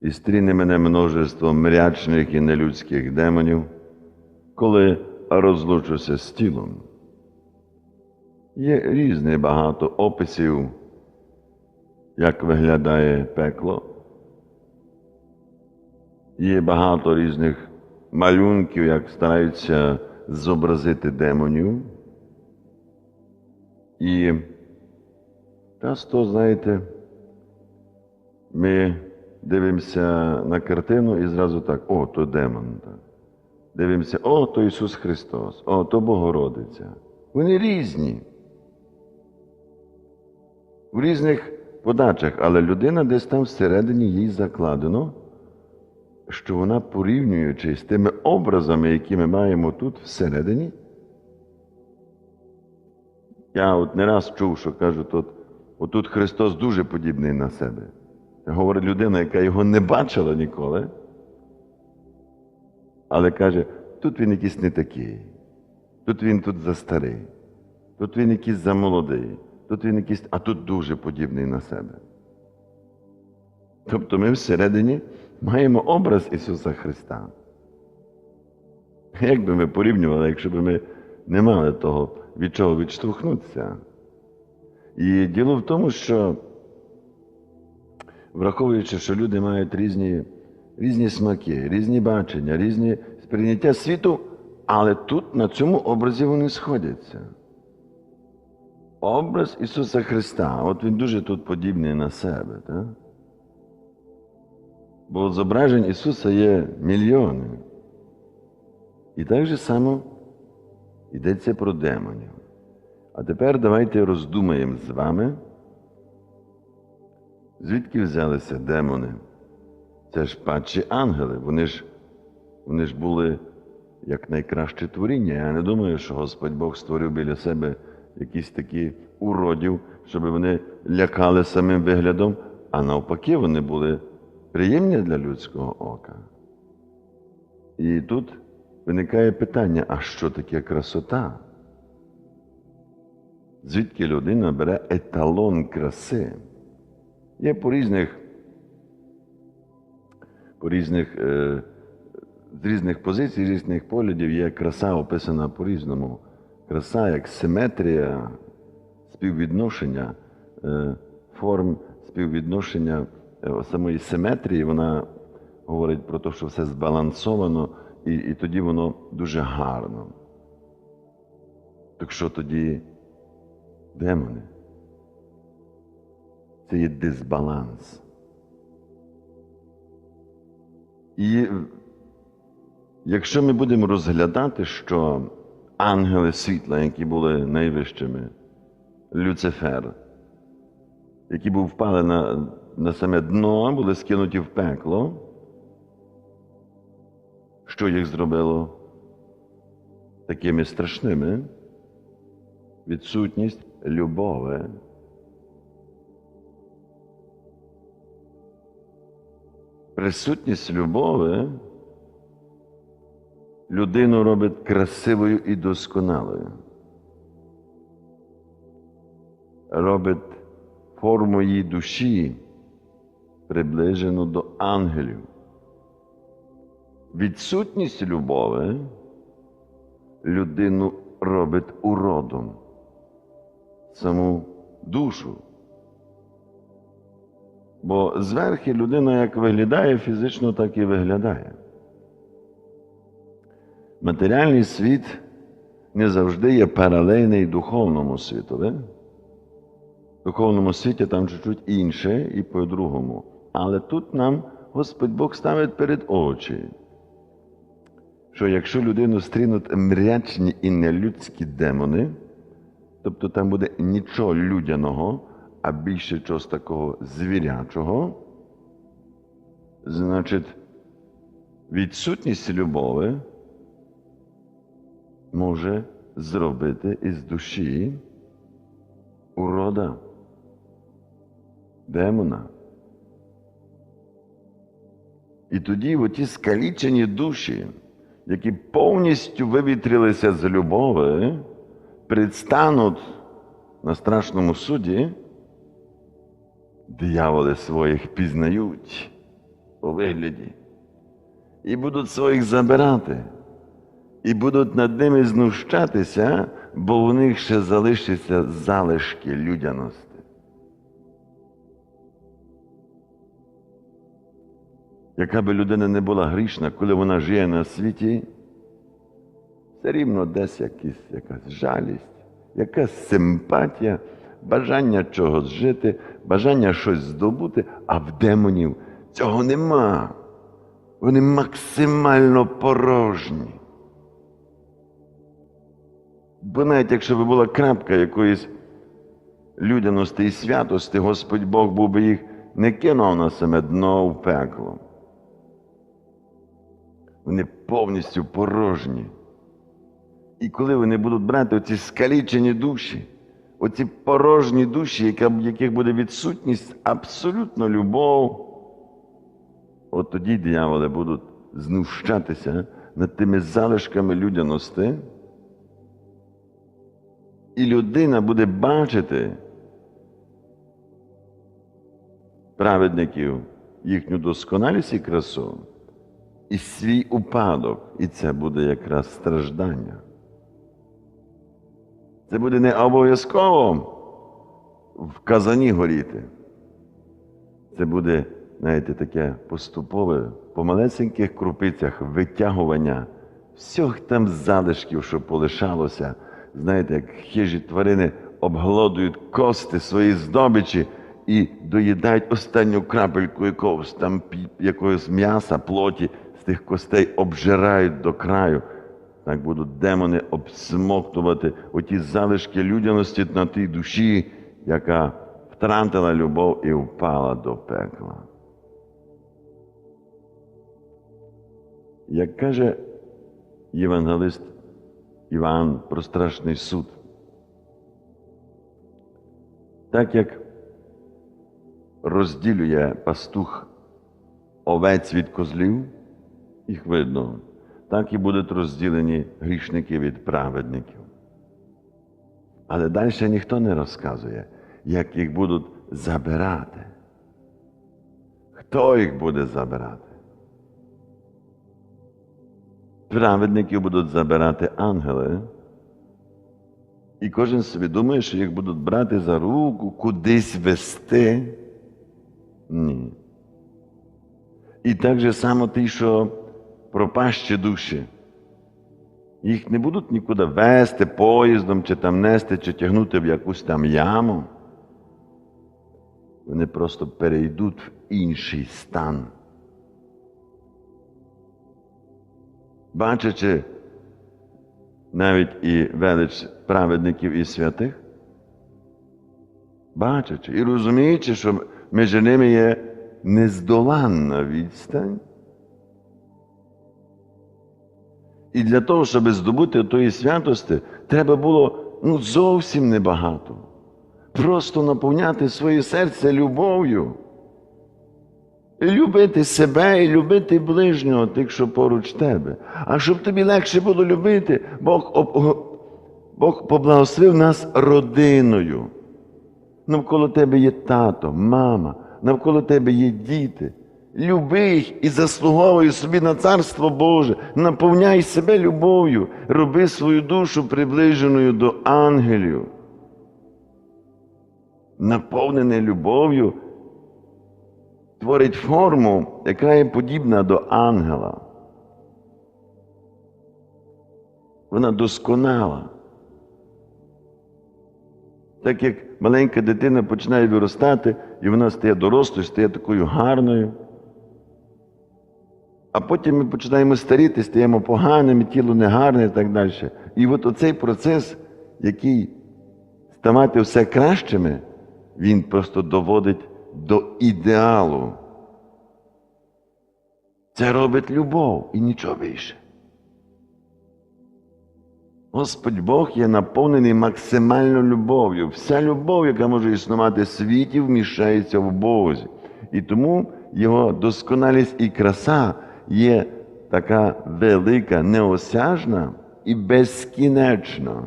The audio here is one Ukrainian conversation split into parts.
і стріне мене множество мрячних і нелюдських демонів, коли розлучуся з тілом. Є різне багато описів, як виглядає пекло. Є багато різних малюнків, як стараються зобразити демонів. І часто, знаєте, ми дивимося на картину і зразу так, о, то демон. Дивимося, о, то Ісус Христос, о, то Богородиця. Вони різні. В різних подачах, але людина десь там всередині їй закладено, що вона порівнюючи з тими образами, які ми маємо тут всередині. Я от не раз чув, що кажуть, от, отут Христос дуже подібний на себе. Говорить людина, яка його не бачила ніколи. Але каже, тут він якийсь не такий, тут він тут за старий, тут він якийсь за молодий, тут він якийсь, а тут дуже подібний на себе. Тобто ми всередині маємо образ Ісуса Христа. Як би ми порівнювали, якщо б ми не мали того, від чого відштовхнутися? І діло в тому, що враховуючи, що люди мають різні, різні смаки, різні бачення, різні сприйняття світу, але тут на цьому образі вони сходяться. Образ Ісуса Христа, от Він дуже тут подібний на себе. Так? Бо зображень Ісуса є мільйони. І так же само йдеться про демонів. А тепер давайте роздумаємо з вами, звідки взялися демони. Це ж падші ангели, вони ж, вони ж були як найкраще творіння. Я не думаю, що Господь Бог створив біля себе якісь такі уродів, щоб вони лякали самим виглядом, а навпаки, вони були приємні для людського ока. І тут виникає питання: а що таке красота? Звідки людина бере еталон краси? Є по різних, по різних, е, з різних позицій, з різних поглядів є краса описана по-різному. Краса як симетрія, співвідношення е, форм, співвідношення е, самої симетрії, вона говорить про те, що все збалансовано, і, і тоді воно дуже гарно. Так що тоді демони? Це є дисбаланс. І якщо ми будемо розглядати, що ангели світла, які були найвищими, Люцифер, які був впали на, на саме дно, були скинуті в пекло, що їх зробило такими страшними? Відсутність любові. Присутність любові людину робить красивою і досконалою. Робить форму її душі приближену до ангелів. Відсутність любові людину робить уродом, саму душу. Бо зверхи людина як виглядає фізично, так і виглядає. Матеріальний світ не завжди є паралельний духовному світові. В духовному світі там чуть-чуть інше і по-другому. Але тут нам Господь Бог ставить перед очі, що якщо людину стрінуть мрячні і нелюдські демони, тобто там буде нічого людяного, а більше чогось такого звірячого, значить, відсутність любові може зробити із душі урода, демона. І тоді оті скалічені душі, які повністю вивітрилися з любові, предстануть на страшному суді, дияволи своїх пізнають у вигляді. І будуть своїх забирати, і будуть над ними знущатися, бо у них ще залишаться залишки людяності. Яка би людина не була грішна, коли вона живе на світі, все рівно десь якісь, якась жалість, якась симпатія, бажання чогось жити, бажання щось здобути, а в демонів цього нема. Вони максимально порожні. Бо навіть якщо б була крапка якоїсь людяності і святості, Господь Бог був би їх не кинув на саме дно в пекло. Вони повністю порожні. І коли вони будуть брати оці скалічені душі, оці порожні душі, в яких буде відсутність абсолютно любов, от тоді дияволи будуть знущатися над тими залишками людяності. І людина буде бачити праведників їхню досконалість і красу, і свій упадок, і це буде якраз страждання. Це буде не обов'язково в казані горіти. Це буде, знаєте, таке поступове, по малесеньких крупицях витягування всіх там залишків, що полишалося. Знаєте, як хижі тварини обглодують кости свої здобичі і доїдають останню крапельку якогось там якогось м'яса, плоті з тих костей обжирають до краю. Так будуть демони обсмоктувати оті залишки людяності на тій душі, яка втратила любов і впала до пекла. Як каже євангелист Іван про страшний суд, так як розділює пастух овець від козлів, їх видно, так і будуть розділені грішники від праведників. Але далі ніхто не розказує, як їх будуть забирати. Хто їх буде забирати? Праведників будуть забирати ангели. І кожен собі думає, що їх будуть брати за руку, кудись вести. Ні. І так же само ті, що пропащі душі. Їх не будуть нікуди вести поїздом, чи там нести, чи тягнути в якусь там яму. Вони просто перейдуть в інший стан. Бачачи навіть і велич праведників і святих, бачачи і розуміючи, що між ними є нездоланна відстань. І для того, щоб здобути тої святості, треба було ну, зовсім небагато. Просто наповняти своє серце любов'ю. І любити себе і любити ближнього, тих, що поруч тебе. А щоб тобі легше було любити, Бог, об- Бог поблагословив нас родиною. Навколо тебе є тато, мама, навколо тебе є діти. Люби і заслуговуй собі на царство Боже, наповняй себе любов'ю, роби свою душу приближеною до ангелів. Наповнене любов'ю творить форму, яка є подібна до ангела. Вона досконала. Так як маленька дитина починає виростати, і вона стає дорослою, стає такою гарною. А потім ми починаємо старіти, стаємо поганими, тіло негарне і так далі. І от оцей процес, який ставати все кращими, він просто доводить до ідеалу. Це робить любов і нічого більше. Господь Бог є наповнений максимально любов'ю. Вся любов, яка може існувати в світі, вміщається в Бозі. І тому його досконалість і краса є така велика, неосяжна і безкінечна.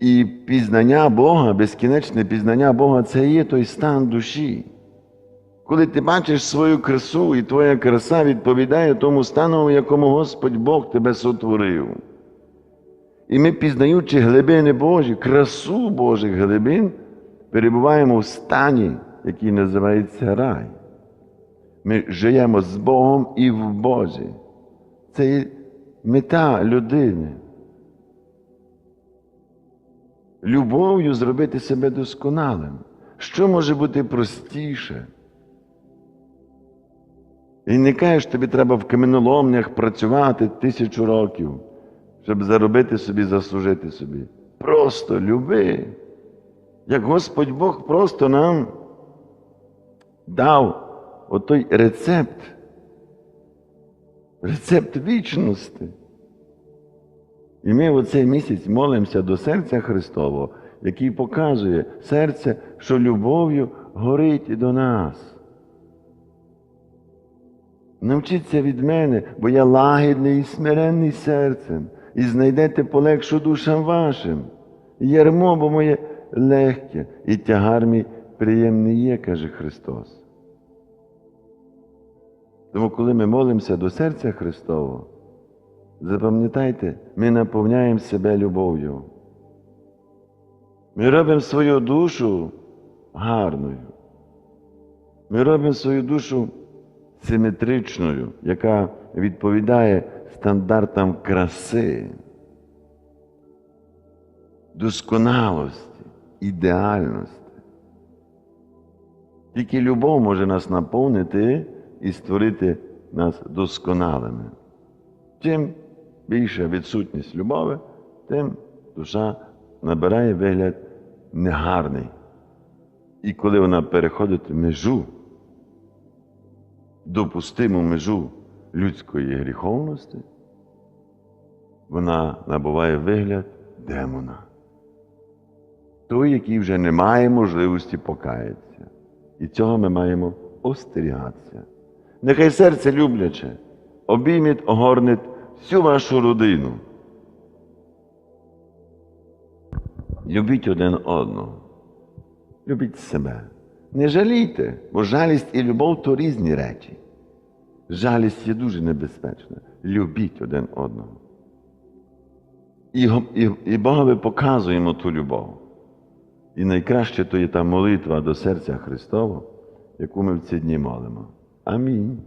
І пізнання Бога, безкінечне пізнання Бога це є той стан душі. Коли ти бачиш свою красу, і твоя краса відповідає тому стану, в якому Господь Бог тебе сотворив. І ми, пізнаючи глибини Божі, красу Божих глибин, перебуваємо в стані, який називається рай. Ми живемо з Богом і в Бозі. Це є мета людини. Любов'ю зробити себе досконалим. Що може бути простіше? І не кажеш, тобі треба в каменоломнях працювати тисячу років, щоб заробити собі, заслужити собі. Просто люби. Як Господь Бог просто нам дав отой рецепт, рецепт вічності. І ми в цей місяць молимося до серця Христового, який показує серце, що любов'ю горить до нас. Навчіться від мене, бо я лагідний і смиренний серцем, і знайдете полегшу душам вашим. Ярмо, бо моє легке, і тягар мій приємний є, каже Христос. Тому, коли ми молимося до серця Христового, запам'ятайте, ми наповняємо себе любов'ю. Ми робимо свою душу гарною. Ми робимо свою душу симетричною, яка відповідає стандартам краси, досконалості, ідеальності. Тільки любов може нас наповнити і створити нас досконалими. Чим більша відсутність любові, тим душа набирає вигляд негарний. І коли вона переходить межу, допустиму межу людської гріховності, вона набуває вигляд демона. Той, який вже не має можливості покаятися. І цього ми маємо остерігатися. Нехай серце любляче, обійміть, огорнить всю вашу родину. Любіть один одного. Любіть себе. Не жалійте, бо жалість і любов то різні речі. Жалість є дуже небезпечна. Любіть один одного. І, і, і Богові показуємо ту любов. І найкраще то є та молитва до серця Христового, яку ми в ці дні молимо. Амінь.